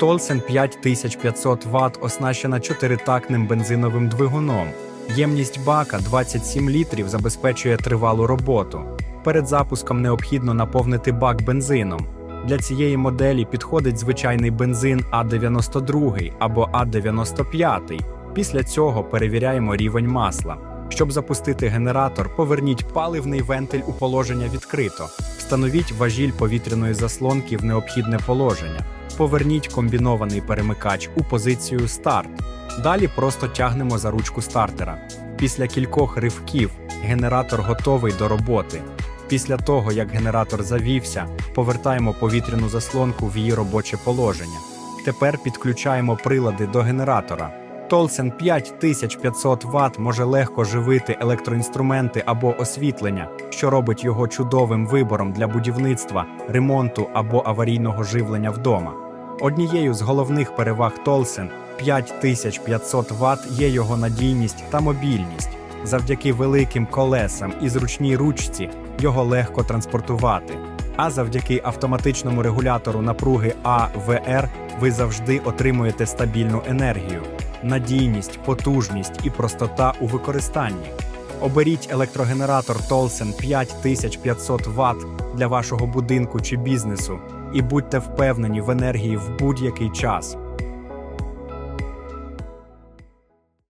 Толсен 5500 Вт оснащена чотиритактним бензиновим двигуном. Ємність бака 27 літрів забезпечує тривалу роботу. Перед запуском необхідно наповнити бак бензином. Для цієї моделі підходить звичайний бензин А92 або А95. Після цього перевіряємо рівень масла. Щоб запустити генератор, поверніть паливний вентиль у положення відкрито. Встановіть важіль повітряної заслонки в необхідне положення. Поверніть комбінований перемикач у позицію старт. Далі просто тягнемо за ручку стартера. Після кількох ривків генератор готовий до роботи. Після того, як генератор завівся, повертаємо повітряну заслонку в її робоче положення. Тепер підключаємо прилади до генератора. Толсен 5500 Вт може легко живити електроінструменти або освітлення, що робить його чудовим вибором для будівництва, ремонту або аварійного живлення вдома. Однією з головних переваг Толсен 5500 Вт є його надійність та мобільність. Завдяки великим колесам і зручній ручці його легко транспортувати. А завдяки автоматичному регулятору напруги АВР ви завжди отримуєте стабільну енергію, надійність, потужність і простота у використанні. Оберіть електрогенератор Толсен 5500 Вт для вашого будинку чи бізнесу і будьте впевнені в енергії в будь-який час.